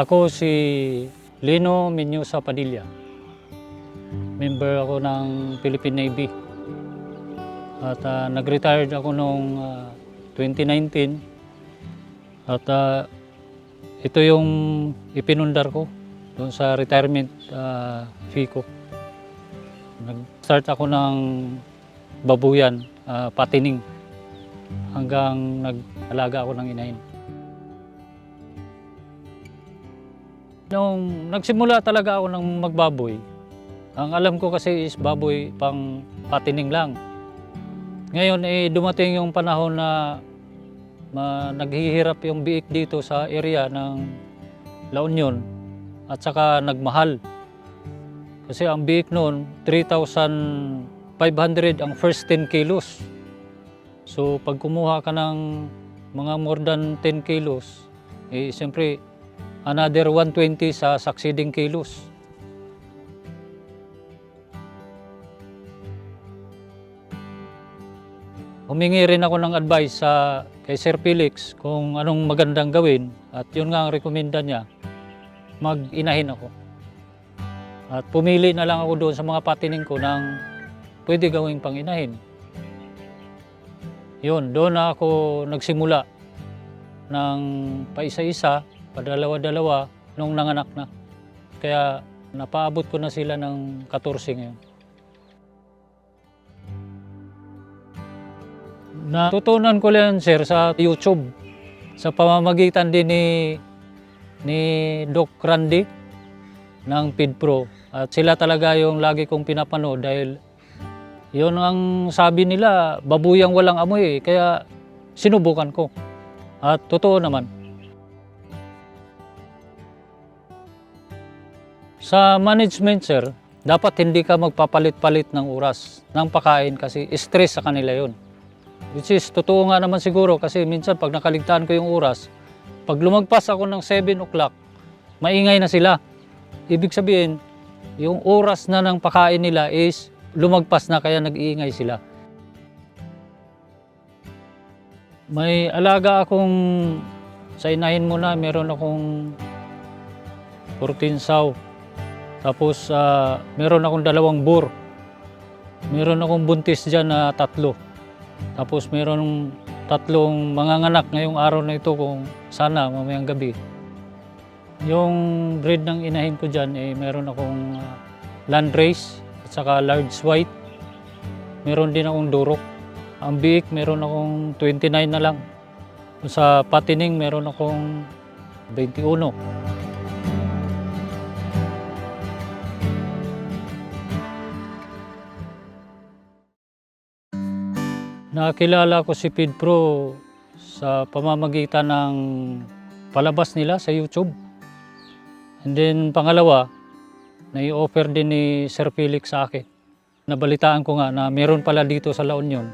Ako si Lino Menyosa Padilla. Member ako ng Philippine Navy. At ah, nag-retired ako noong ah, 2019. At ah, ito yung ipinundar ko doon sa retirement ah, fee ko. Nag-start ako ng babuyan, ah, patining, hanggang nag-alaga ako ng inahin. Nung nagsimula talaga ako ng magbaboy, ang alam ko kasi is baboy pang patining lang. Ngayon eh dumating yung panahon na ma, naghihirap yung biik dito sa area ng La Union at saka nagmahal. Kasi ang biik noon 3,500 ang first 10 kilos. So pag kumuha ka ng mga more than 10 kilos, eh siyempre another 120 sa succeeding kilos. Humingi rin ako ng advice sa kay Sir Felix kung anong magandang gawin at yun nga ang rekomenda niya, mag-inahin ako. At pumili na lang ako doon sa mga patining ko ng pwede gawing pang-inahin. Yun, doon na ako nagsimula ng paisa-isa, padalawa-dalawa nung nanganak na. Kaya napaabot ko na sila ng 14 ngayon. Natutunan ko lang sir sa YouTube. Sa pamamagitan din ni ni Doc Randy ng PidPro at sila talaga yung lagi kong pinapanood dahil yun ang sabi nila babuyang walang amoy eh, kaya sinubukan ko. At totoo naman sa management sir dapat hindi ka magpapalit-palit ng oras ng pakain kasi stress sa kanila yon Which is, totoo nga naman siguro kasi minsan pag nakaligtaan ko yung oras, pag lumagpas ako ng 7 o'clock, maingay na sila. Ibig sabihin, yung oras na ng pakain nila is lumagpas na kaya nag-iingay sila. May alaga akong sa inahin mo na, meron akong 14 saw. Tapos ah, meron akong dalawang bur. Meron akong buntis dyan na tatlo. Tapos meron tatlong manganganak ngayong araw na ito kung sana mamayang gabi. Yung breed ng inahin ko dyan, eh, meron akong uh, landrace at saka large white. Meron din akong durok. Ang biik, meron akong 29 na lang. Sa patining, meron akong 21. Nakilala ko si PidPro sa pamamagitan ng palabas nila sa YouTube. And then pangalawa, nai-offer din ni Sir Felix sa akin. Nabalitaan ko nga na meron pala dito sa La Union.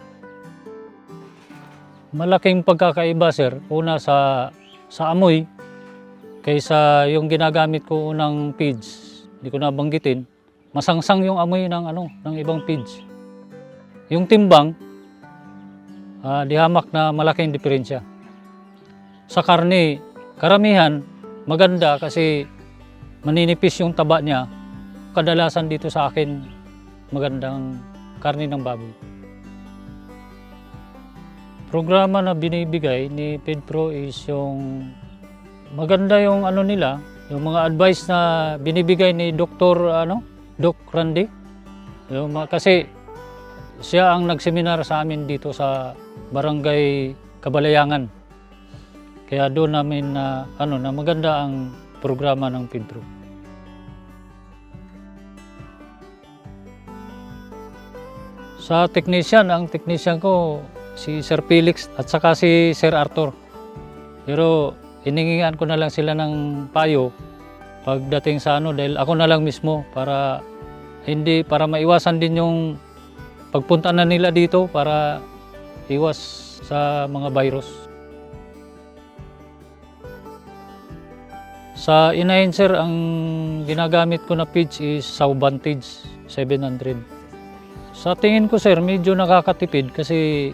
Malaking pagkakaiba sir, una sa sa amoy kaysa yung ginagamit ko unang feeds. Hindi ko nabanggitin. Masangsang yung amoy ng ano, ng ibang feeds. Yung timbang, Ah, di hamak na malaking diferensya. Sa karne, karamihan maganda kasi maninipis yung taba niya. Kadalasan dito sa akin magandang karne ng baboy. Programa na binibigay ni PedPro is yung maganda yung ano nila, yung mga advice na binibigay ni Dr. ano, Doc Randy. Yung, kasi siya ang nagseminar sa amin dito sa Barangay Kabalayangan. Kaya doon namin na ano na maganda ang programa ng Pedro. Sa technician, ang technician ko si Sir Felix at saka si Sir Arthur. Pero iningingan ko na lang sila ng payo pagdating sa ano dahil ako na lang mismo para hindi para maiwasan din yung pagpunta na nila dito para iwas sa mga virus. Sa inahin sir, ang ginagamit ko na pitch is Sauvantage 700. Sa tingin ko sir, medyo nakakatipid kasi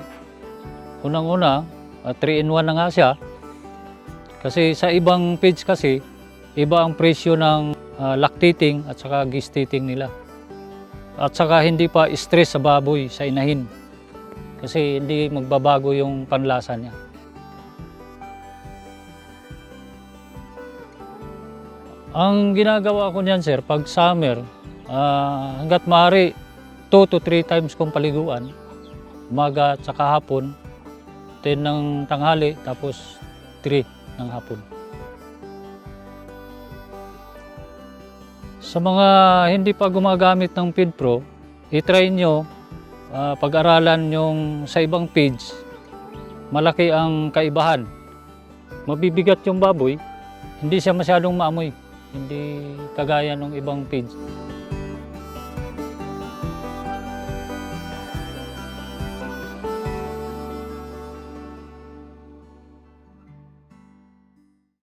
unang-una, 3 in 1 na nga siya. Kasi sa ibang page kasi, iba ang presyo ng ah, lactating at saka gestating nila. At saka hindi pa stress sa baboy, sa inahin. Kasi hindi magbabago yung panlasa niya. Ang ginagawa ko niyan sir, pag summer, ah, hanggat maaari, 2 to 3 times kong paliguan. Umaga at saka hapon, 10 ng tanghali, tapos 3 ng hapon. Sa mga hindi pa gumagamit ng PeedPro, itry nyo, ah, pag-aralan yung sa ibang page, malaki ang kaibahan. Mabibigat yung baboy, hindi siya masyadong maamoy. Hindi kagaya ng ibang page.